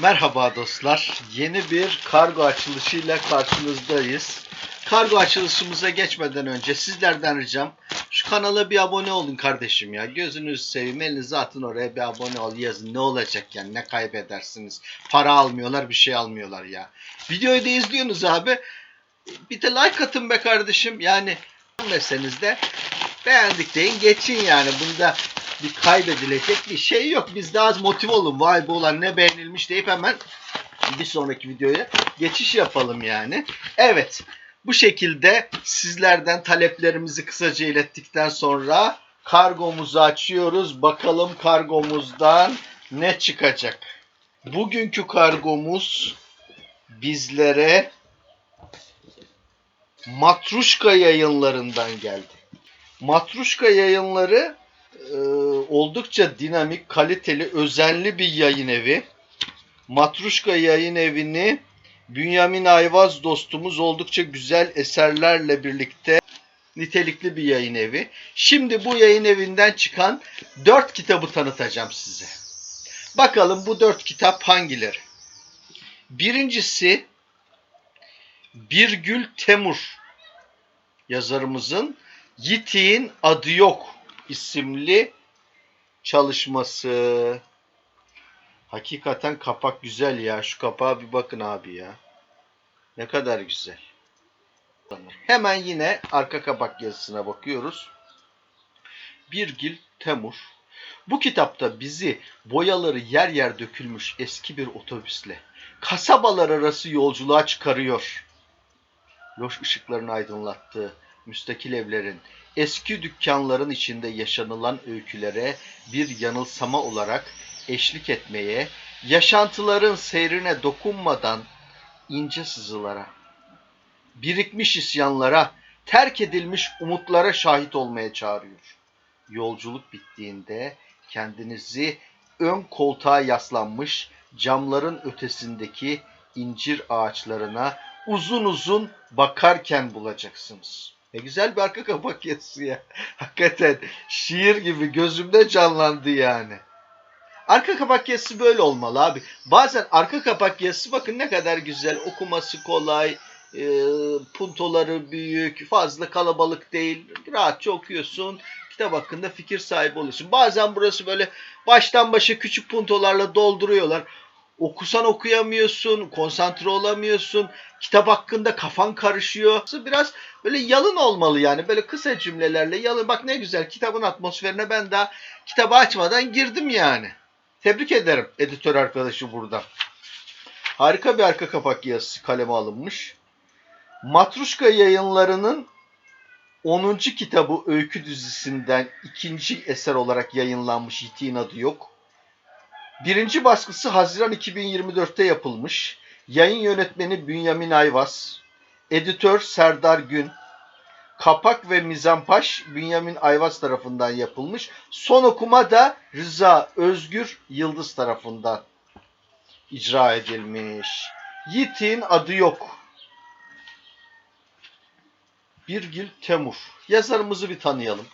Merhaba dostlar. Yeni bir kargo açılışıyla karşınızdayız. Kargo açılışımıza geçmeden önce sizlerden ricam şu kanala bir abone olun kardeşim ya. Gözünüzü seveyim elinizi atın oraya bir abone ol yazın. Ne olacak yani ne kaybedersiniz. Para almıyorlar bir şey almıyorlar ya. Videoyu da izliyorsunuz abi. Bir de like atın be kardeşim. Yani beğenmeseniz de beğendik deyin geçin yani. Bunda bir kaybedilecek bir şey yok. Biz de az motive olun. Vay bu ulan ne beğenilmiş deyip hemen bir sonraki videoya geçiş yapalım yani. Evet. Bu şekilde sizlerden taleplerimizi kısaca ilettikten sonra kargomuzu açıyoruz. Bakalım kargomuzdan ne çıkacak. Bugünkü kargomuz bizlere Matruşka yayınlarından geldi. Matruşka yayınları e, oldukça dinamik, kaliteli, özenli bir yayın evi. Matruşka yayın evini Bünyamin Ayvaz dostumuz oldukça güzel eserlerle birlikte nitelikli bir yayın evi. Şimdi bu yayın evinden çıkan dört kitabı tanıtacağım size. Bakalım bu dört kitap hangileri? Birincisi Birgül Temur yazarımızın Yitik'in Adı Yok isimli çalışması. Hakikaten kapak güzel ya. Şu kapağa bir bakın abi ya. Ne kadar güzel. Hemen yine arka kapak yazısına bakıyoruz. Birgil Temur. Bu kitapta bizi boyaları yer yer dökülmüş eski bir otobüsle kasabalar arası yolculuğa çıkarıyor. Loş ışıkların aydınlattığı müstakil evlerin, eski dükkanların içinde yaşanılan öykülere bir yanılsama olarak eşlik etmeye, yaşantıların seyrine dokunmadan ince sızılara, birikmiş isyanlara, terk edilmiş umutlara şahit olmaya çağırıyor. Yolculuk bittiğinde kendinizi ön koltuğa yaslanmış camların ötesindeki incir ağaçlarına uzun uzun bakarken bulacaksınız. Ne güzel bir arka kapak yazısı ya. Hakikaten şiir gibi gözümde canlandı yani. Arka kapak yazısı böyle olmalı abi. Bazen arka kapak yazısı bakın ne kadar güzel. Okuması kolay. E, puntoları büyük. Fazla kalabalık değil. Rahatça okuyorsun. Kitap hakkında fikir sahibi oluyorsun. Bazen burası böyle baştan başa küçük puntolarla dolduruyorlar. Okusan okuyamıyorsun. Konsantre olamıyorsun. Kitap hakkında kafan karışıyor. Biraz böyle yalın olmalı yani. Böyle kısa cümlelerle yalın. Bak ne güzel kitabın atmosferine ben daha kitabı açmadan girdim yani. Tebrik ederim editör arkadaşı burada. Harika bir arka kapak yazısı kaleme alınmış. Matruşka yayınlarının 10. kitabı öykü dizisinden ikinci eser olarak yayınlanmış Yitik'in adı yok. Birinci baskısı Haziran 2024'te yapılmış. Yayın yönetmeni Bünyamin Ayvaz. Editör Serdar Gün. Kapak ve mizampaş Bünyamin Ayvaz tarafından yapılmış. Son okuma da Rıza Özgür Yıldız tarafından icra edilmiş. Yiğit'in adı yok. Birgil Temur. Yazarımızı bir tanıyalım.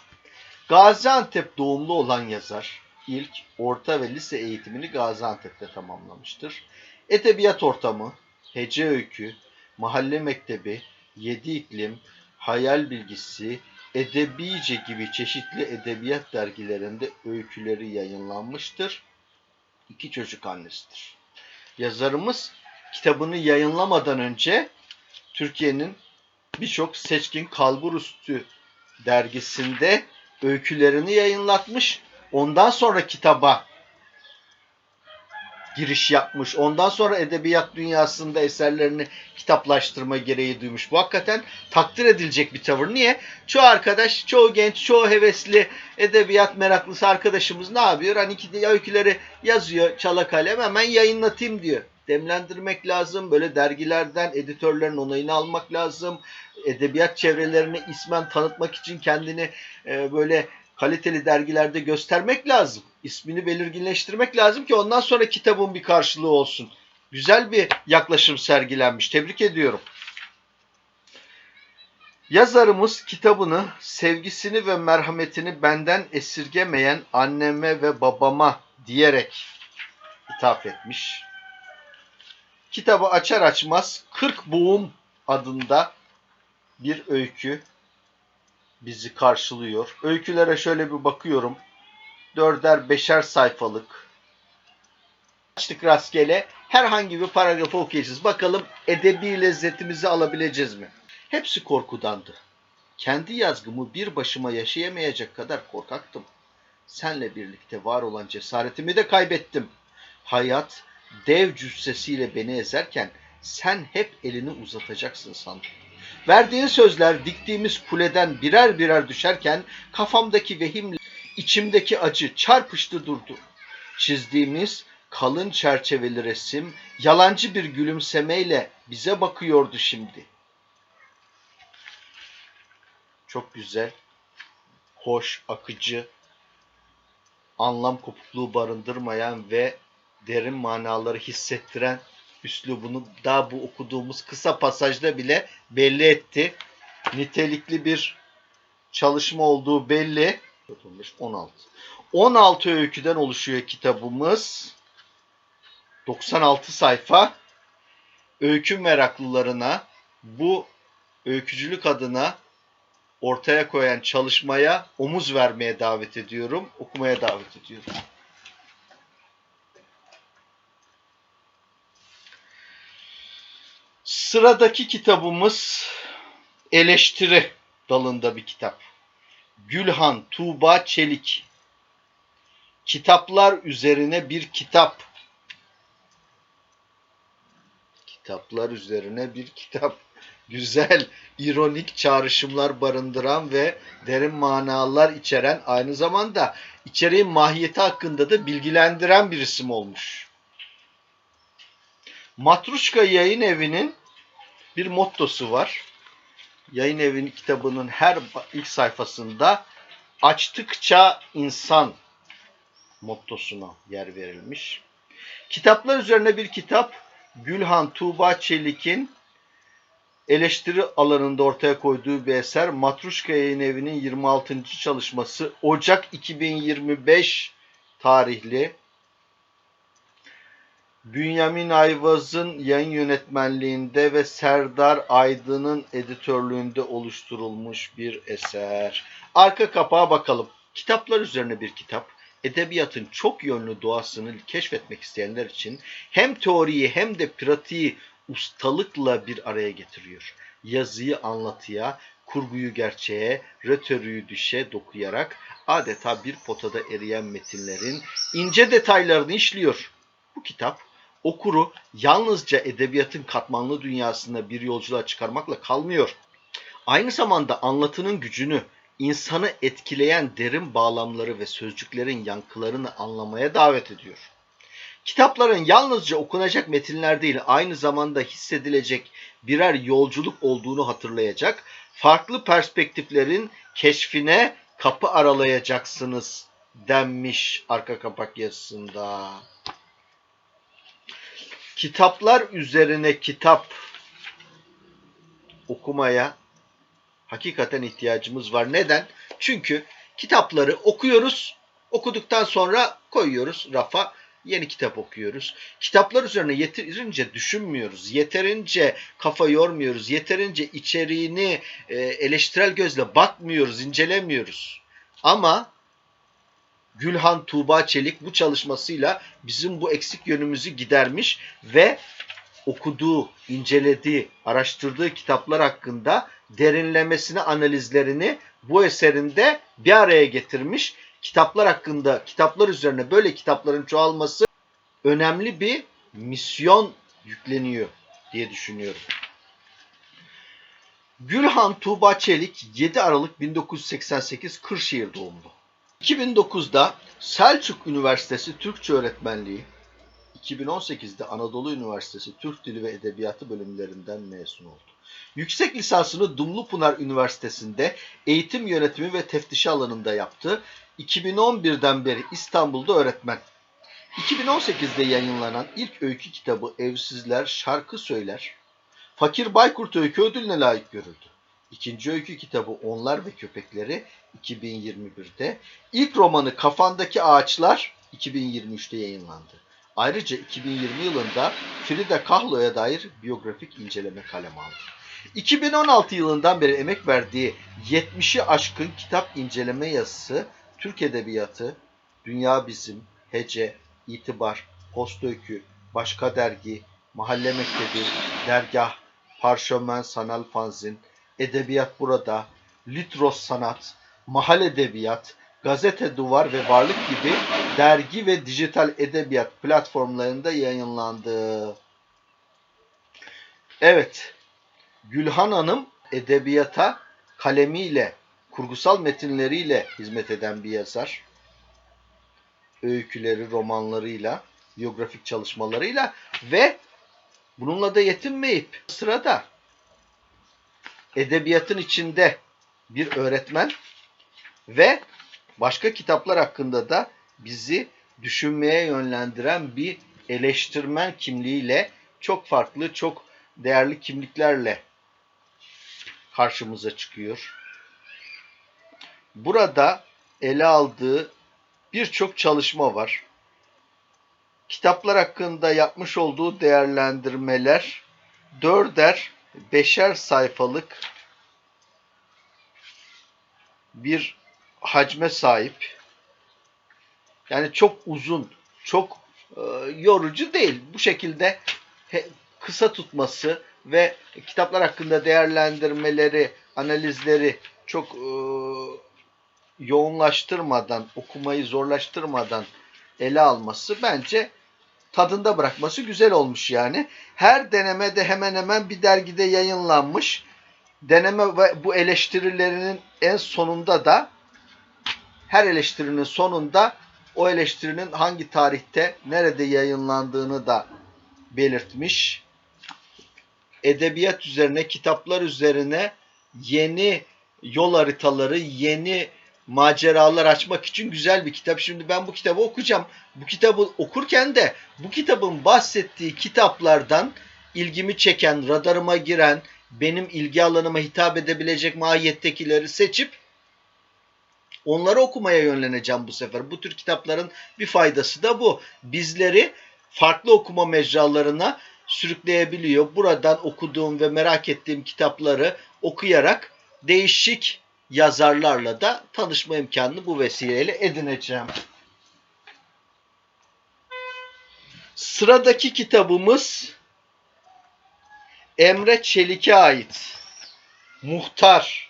Gaziantep doğumlu olan yazar ilk orta ve lise eğitimini Gaziantep'te tamamlamıştır. Edebiyat ortamı, hece öykü, mahalle mektebi, yedi iklim, hayal bilgisi, edebice gibi çeşitli edebiyat dergilerinde öyküleri yayınlanmıştır. İki çocuk annesidir. Yazarımız kitabını yayınlamadan önce Türkiye'nin birçok seçkin kalburüstü dergisinde öykülerini yayınlatmış. Ondan sonra kitaba giriş yapmış. Ondan sonra edebiyat dünyasında eserlerini kitaplaştırma gereği duymuş. Bu hakikaten takdir edilecek bir tavır. Niye? Çoğu arkadaş, çoğu genç, çoğu hevesli edebiyat meraklısı arkadaşımız ne yapıyor? Hani ki öyküleri yazıyor çala kalem hemen yayınlatayım diyor. Demlendirmek lazım. Böyle dergilerden editörlerin onayını almak lazım. Edebiyat çevrelerine ismen tanıtmak için kendini e, böyle kaliteli dergilerde göstermek lazım. İsmini belirginleştirmek lazım ki ondan sonra kitabın bir karşılığı olsun. Güzel bir yaklaşım sergilenmiş. Tebrik ediyorum. Yazarımız kitabını sevgisini ve merhametini benden esirgemeyen anneme ve babama diyerek hitap etmiş. Kitabı açar açmaz 40 Boğum adında bir öykü bizi karşılıyor. Öykülere şöyle bir bakıyorum. Dörder beşer sayfalık. Açtık rastgele. Herhangi bir paragrafı okuyacağız. Bakalım edebi lezzetimizi alabileceğiz mi? Hepsi korkudandı. Kendi yazgımı bir başıma yaşayamayacak kadar korkaktım. Senle birlikte var olan cesaretimi de kaybettim. Hayat dev cüssesiyle beni ezerken sen hep elini uzatacaksın sandım. Verdiğin sözler diktiğimiz kuleden birer birer düşerken kafamdaki vehimle içimdeki acı çarpıştı durdu. Çizdiğimiz kalın çerçeveli resim yalancı bir gülümsemeyle bize bakıyordu şimdi. Çok güzel, hoş, akıcı, anlam kopukluğu barındırmayan ve derin manaları hissettiren üslubunu daha bu okuduğumuz kısa pasajda bile belli etti. Nitelikli bir çalışma olduğu belli. 16. 16 öyküden oluşuyor kitabımız. 96 sayfa. Öykü meraklılarına bu öykücülük adına ortaya koyan çalışmaya omuz vermeye davet ediyorum. Okumaya davet ediyorum. Sıradaki kitabımız eleştiri dalında bir kitap. Gülhan Tuğba Çelik. Kitaplar üzerine bir kitap. Kitaplar üzerine bir kitap. Güzel, ironik çağrışımlar barındıran ve derin manalar içeren aynı zamanda içeriğin mahiyeti hakkında da bilgilendiren bir isim olmuş. Matruşka Yayın Evi'nin bir mottosu var. Yayın Evi'nin kitabının her ilk sayfasında açtıkça insan mottosuna yer verilmiş. Kitaplar üzerine bir kitap Gülhan Tuğba Çelik'in eleştiri alanında ortaya koyduğu bir eser Matruşka Yayın Evi'nin 26. çalışması Ocak 2025 tarihli Bünyamin Ayvaz'ın yayın yönetmenliğinde ve Serdar Aydın'ın editörlüğünde oluşturulmuş bir eser. Arka kapağa bakalım. Kitaplar üzerine bir kitap. Edebiyatın çok yönlü doğasını keşfetmek isteyenler için hem teoriyi hem de pratiği ustalıkla bir araya getiriyor. Yazıyı anlatıya, kurguyu gerçeğe, rötörüyü düşe dokuyarak adeta bir potada eriyen metinlerin ince detaylarını işliyor. Bu kitap okuru yalnızca edebiyatın katmanlı dünyasında bir yolculuğa çıkarmakla kalmıyor. Aynı zamanda anlatının gücünü, insanı etkileyen derin bağlamları ve sözcüklerin yankılarını anlamaya davet ediyor. Kitapların yalnızca okunacak metinler değil, aynı zamanda hissedilecek birer yolculuk olduğunu hatırlayacak, farklı perspektiflerin keşfine kapı aralayacaksınız denmiş arka kapak yazısında. Kitaplar üzerine kitap okumaya hakikaten ihtiyacımız var. Neden? Çünkü kitapları okuyoruz, okuduktan sonra koyuyoruz rafa, yeni kitap okuyoruz. Kitaplar üzerine yeterince düşünmüyoruz, yeterince kafa yormuyoruz, yeterince içeriğini e, eleştirel gözle bakmıyoruz, incelemiyoruz. Ama Gülhan Tuğba Çelik bu çalışmasıyla bizim bu eksik yönümüzü gidermiş ve okuduğu, incelediği, araştırdığı kitaplar hakkında derinlemesine analizlerini bu eserinde bir araya getirmiş. Kitaplar hakkında, kitaplar üzerine böyle kitapların çoğalması önemli bir misyon yükleniyor diye düşünüyorum. Gülhan Tuğba Çelik 7 Aralık 1988 Kırşehir doğumlu. 2009'da Selçuk Üniversitesi Türkçe Öğretmenliği, 2018'de Anadolu Üniversitesi Türk Dili ve Edebiyatı bölümlerinden mezun oldu. Yüksek lisansını Dumlupınar Üniversitesi'nde eğitim yönetimi ve teftişi alanında yaptı. 2011'den beri İstanbul'da öğretmen. 2018'de yayınlanan ilk öykü kitabı Evsizler Şarkı Söyler, Fakir Baykurt Öykü Ödülüne layık görüldü. İkinci öykü kitabı Onlar ve Köpekleri 2021'de, ilk romanı Kafandaki Ağaçlar 2023'te yayınlandı. Ayrıca 2020 yılında Frida Kahlo'ya dair biyografik inceleme kaleme aldı. 2016 yılından beri emek verdiği 70'i aşkın kitap inceleme yazısı Türk Edebiyatı, Dünya Bizim, Hece, İtibar, Posta Öykü, Başka Dergi, Mahalle Mektebi, Dergah, Parşömen Sanal Fanzin, Edebiyat Burada, Litros Sanat, Mahal Edebiyat, Gazete Duvar ve Varlık gibi dergi ve dijital edebiyat platformlarında yayınlandı. Evet, Gülhan Hanım edebiyata kalemiyle, kurgusal metinleriyle hizmet eden bir yazar. Öyküleri, romanlarıyla, biyografik çalışmalarıyla ve bununla da yetinmeyip sırada edebiyatın içinde bir öğretmen ve başka kitaplar hakkında da bizi düşünmeye yönlendiren bir eleştirmen kimliğiyle çok farklı, çok değerli kimliklerle karşımıza çıkıyor. Burada ele aldığı birçok çalışma var. Kitaplar hakkında yapmış olduğu değerlendirmeler dörder, beşer sayfalık bir hacme sahip. Yani çok uzun, çok e, yorucu değil. Bu şekilde he- kısa tutması ve kitaplar hakkında değerlendirmeleri, analizleri çok e, yoğunlaştırmadan, okumayı zorlaştırmadan ele alması bence tadında bırakması güzel olmuş yani. Her denemede hemen hemen bir dergide yayınlanmış. Deneme ve bu eleştirilerinin en sonunda da her eleştirinin sonunda o eleştirinin hangi tarihte, nerede yayınlandığını da belirtmiş. Edebiyat üzerine, kitaplar üzerine yeni yol haritaları, yeni maceralar açmak için güzel bir kitap. Şimdi ben bu kitabı okuyacağım. Bu kitabı okurken de bu kitabın bahsettiği kitaplardan ilgimi çeken, radarıma giren, benim ilgi alanıma hitap edebilecek mahiyettekileri seçip onları okumaya yönleneceğim bu sefer. Bu tür kitapların bir faydası da bu. Bizleri farklı okuma mecralarına sürükleyebiliyor. Buradan okuduğum ve merak ettiğim kitapları okuyarak değişik yazarlarla da tanışma imkanını bu vesileyle edineceğim. Sıradaki kitabımız Emre Çelik'e ait. Muhtar.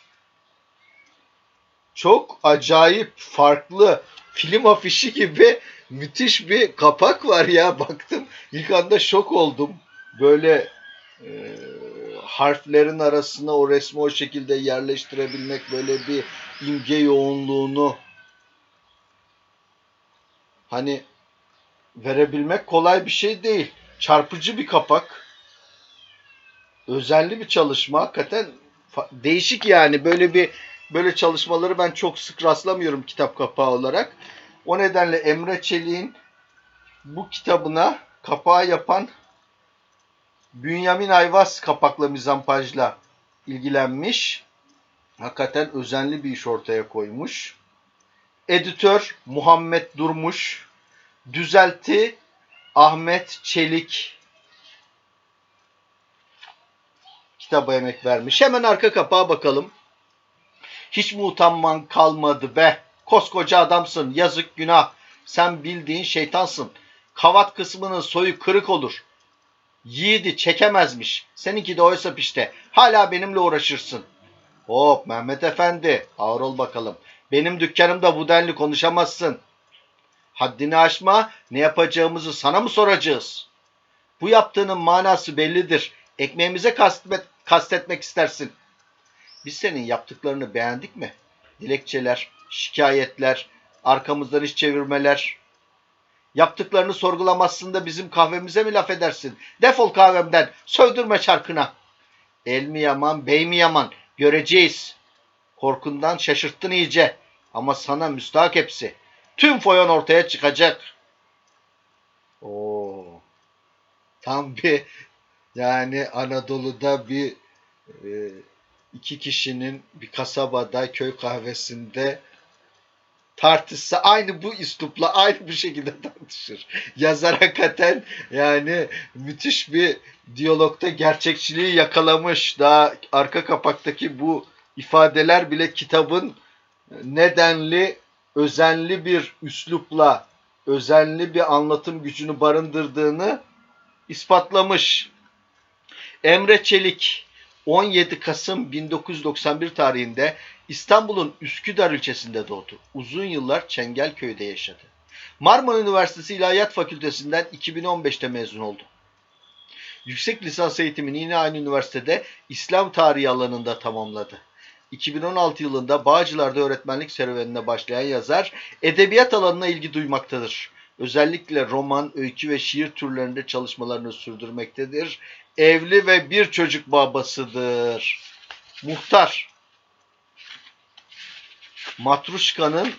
Çok acayip, farklı, film afişi gibi müthiş bir kapak var ya. Baktım ilk anda şok oldum. Böyle e, harflerin arasına o resmi o şekilde yerleştirebilmek böyle bir imge yoğunluğunu hani verebilmek kolay bir şey değil. Çarpıcı bir kapak. Özenli bir çalışma. Hakikaten değişik yani. Böyle bir böyle çalışmaları ben çok sık rastlamıyorum kitap kapağı olarak. O nedenle Emre Çelik'in bu kitabına kapağı yapan Bünyamin Ayvaz kapakla mizampajla ilgilenmiş. Hakikaten özenli bir iş ortaya koymuş. Editör Muhammed Durmuş. Düzelti Ahmet Çelik. Kitaba emek vermiş. Hemen arka kapağa bakalım. Hiç mi utanman kalmadı be? Koskoca adamsın. Yazık günah. Sen bildiğin şeytansın. Kavat kısmının soyu kırık olur. Yiğidi çekemezmiş. Seninki de oysa işte. Hala benimle uğraşırsın. Hop Mehmet Efendi. Ağır ol bakalım. Benim dükkanımda bu denli konuşamazsın. Haddini aşma. Ne yapacağımızı sana mı soracağız? Bu yaptığının manası bellidir. Ekmeğimize kastet, kastetmek istersin. Biz senin yaptıklarını beğendik mi? Dilekçeler, şikayetler, arkamızdan iş çevirmeler. Yaptıklarını sorgulamazsın da bizim kahvemize mi laf edersin? Defol kahvemden, sövdürme çarkına. El mi yaman, bey mi yaman? Göreceğiz. Korkundan şaşırttın iyice. Ama sana müstahak hepsi. Tüm foyan ortaya çıkacak. Oo. Tam bir yani Anadolu'da bir e, iki kişinin bir kasabada köy kahvesinde tartışsa aynı bu üslupla aynı bu şekilde tartışır. Yazar hakikaten yani müthiş bir diyalogta gerçekçiliği yakalamış. Daha arka kapaktaki bu ifadeler bile kitabın nedenli, özenli bir üslupla, özenli bir anlatım gücünü barındırdığını ispatlamış. Emre Çelik 17 Kasım 1991 tarihinde İstanbul'un Üsküdar ilçesinde doğdu. Uzun yıllar Çengelköy'de yaşadı. Marmara Üniversitesi İlahiyat Fakültesinden 2015'te mezun oldu. Yüksek lisans eğitimini yine aynı üniversitede İslam tarihi alanında tamamladı. 2016 yılında Bağcılar'da öğretmenlik serüvenine başlayan yazar, edebiyat alanına ilgi duymaktadır. Özellikle roman, öykü ve şiir türlerinde çalışmalarını sürdürmektedir. Evli ve bir çocuk babasıdır. Muhtar. Matruşka'nın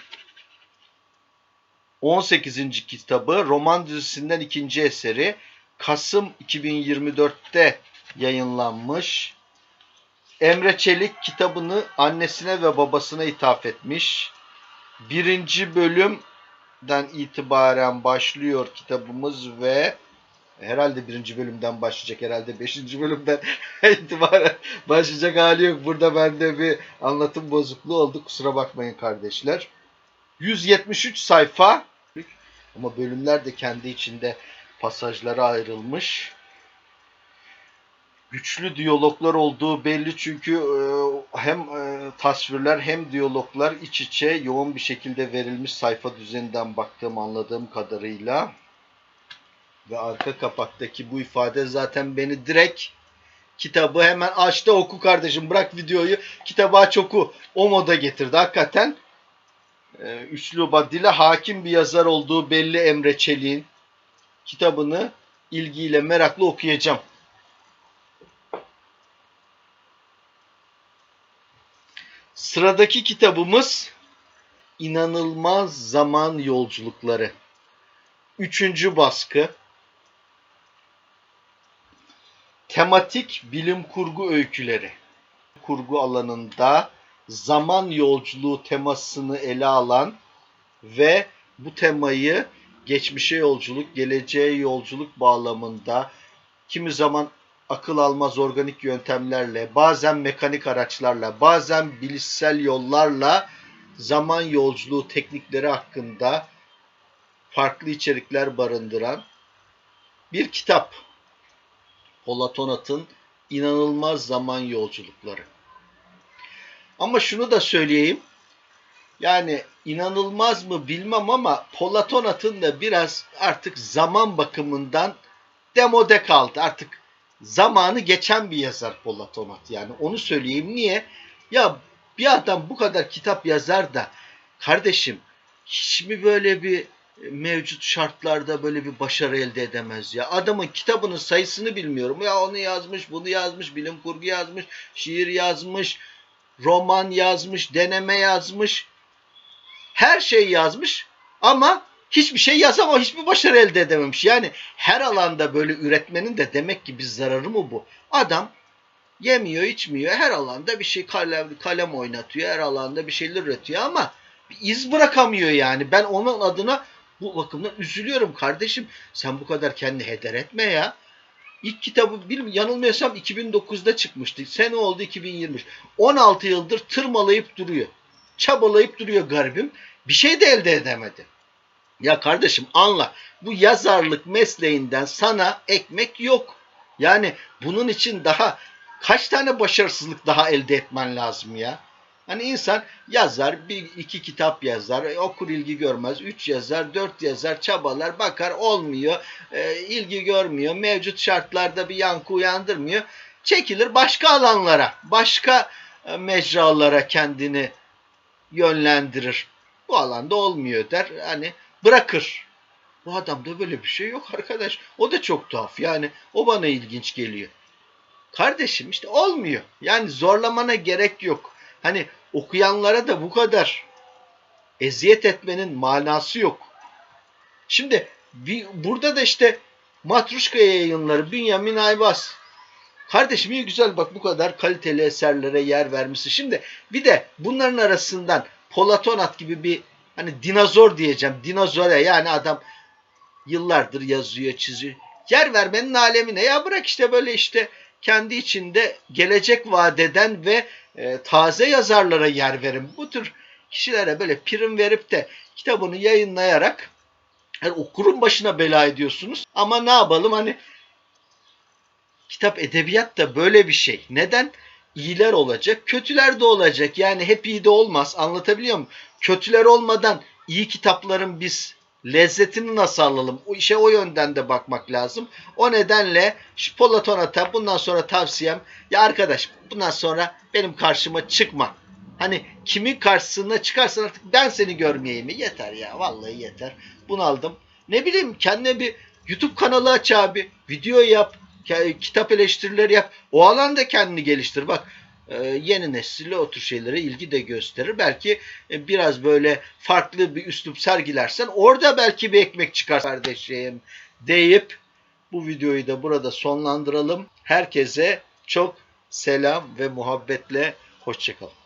18. kitabı roman dizisinden ikinci eseri Kasım 2024'te yayınlanmış. Emre Çelik kitabını annesine ve babasına ithaf etmiş. Birinci bölümden itibaren başlıyor kitabımız ve herhalde birinci bölümden başlayacak herhalde beşinci bölümden itibaren başlayacak hali yok. Burada bende bir anlatım bozukluğu oldu kusura bakmayın kardeşler. 173 sayfa ama bölümler de kendi içinde pasajlara ayrılmış. Güçlü diyaloglar olduğu belli çünkü e, hem e, tasvirler hem diyaloglar iç içe yoğun bir şekilde verilmiş sayfa düzeninden baktığım anladığım kadarıyla. Ve arka kapaktaki bu ifade zaten beni direkt kitabı hemen açtı oku kardeşim bırak videoyu kitabı aç oku o moda getirdi hakikaten. E, üsluba dile hakim bir yazar olduğu belli Emre Çelik'in kitabını ilgiyle merakla okuyacağım. Sıradaki kitabımız İnanılmaz Zaman Yolculukları. Üçüncü baskı. Tematik bilim kurgu öyküleri. Kurgu alanında zaman yolculuğu temasını ele alan ve bu temayı geçmişe yolculuk, geleceğe yolculuk bağlamında kimi zaman akıl almaz organik yöntemlerle, bazen mekanik araçlarla, bazen bilişsel yollarla zaman yolculuğu teknikleri hakkında farklı içerikler barındıran bir kitap. Polat Onat'ın İnanılmaz Zaman Yolculukları. Ama şunu da söyleyeyim. Yani inanılmaz mı bilmem ama Polat Onat'ın da biraz artık zaman bakımından demode kaldı. Artık zamanı geçen bir yazar Polat Onat. Yani onu söyleyeyim. Niye? Ya bir adam bu kadar kitap yazar da kardeşim hiç mi böyle bir mevcut şartlarda böyle bir başarı elde edemez ya. Adamın kitabının sayısını bilmiyorum. Ya onu yazmış, bunu yazmış, bilim kurgu yazmış, şiir yazmış, roman yazmış, deneme yazmış. Her şey yazmış ama hiçbir şey yazamam, hiçbir başarı elde edememiş. Yani her alanda böyle üretmenin de demek ki bir zararı mı bu? Adam yemiyor, içmiyor. Her alanda bir şey kalem, kalem oynatıyor. Her alanda bir şeyler üretiyor ama iz bırakamıyor yani. Ben onun adına bu bakımdan üzülüyorum kardeşim. Sen bu kadar kendini heder etme ya. İlk kitabı bir yanılmıyorsam 2009'da çıkmıştı. Sene oldu 2020. 16 yıldır tırmalayıp duruyor. Çabalayıp duruyor garibim. Bir şey de elde edemedi. Ya kardeşim anla. Bu yazarlık mesleğinden sana ekmek yok. Yani bunun için daha kaç tane başarısızlık daha elde etmen lazım ya? Hani insan yazar, bir iki kitap yazar, e, okur ilgi görmez, üç yazar, dört yazar, çabalar, bakar olmuyor, e, ilgi görmüyor, mevcut şartlarda bir yankı uyandırmıyor. Çekilir başka alanlara, başka e, mecralara kendini yönlendirir. Bu alanda olmuyor der, hani bırakır. Bu adamda böyle bir şey yok arkadaş. O da çok tuhaf yani. O bana ilginç geliyor. Kardeşim işte olmuyor. Yani zorlamana gerek yok. Hani okuyanlara da bu kadar eziyet etmenin manası yok. Şimdi bir, burada da işte Matruşka yayınları Bünyamin Aybaz. Kardeşim iyi güzel bak bu kadar kaliteli eserlere yer vermişsin. Şimdi bir de bunların arasından Polat Onat gibi bir hani dinozor diyeceğim. Dinozora yani adam yıllardır yazıyor, çiziyor. Yer vermenin alemine. Ya bırak işte böyle işte kendi içinde gelecek vadeden ve e, taze yazarlara yer verin. Bu tür kişilere böyle prim verip de kitabını yayınlayarak yani okurun başına bela ediyorsunuz. Ama ne yapalım hani kitap edebiyat da böyle bir şey. Neden? İyiler olacak, kötüler de olacak. Yani hep iyi de olmaz. Anlatabiliyor muyum? Kötüler olmadan iyi kitapların biz lezzetini nasıl alalım? O işe o yönden de bakmak lazım. O nedenle Polat Onat'a bundan sonra tavsiyem ya arkadaş bundan sonra benim karşıma çıkma. Hani kimin karşısına çıkarsan artık ben seni görmeyeyim mi? Yeter ya vallahi yeter. Bunaldım. Ne bileyim kendine bir YouTube kanalı aç abi. Video yap. Kitap eleştirileri yap. O alanda kendini geliştir. Bak yeni nesille o tür şeylere ilgi de gösterir. Belki e, biraz böyle farklı bir üslup sergilersen orada belki bir ekmek çıkar kardeşim deyip bu videoyu da burada sonlandıralım. Herkese çok selam ve muhabbetle hoşçakalın.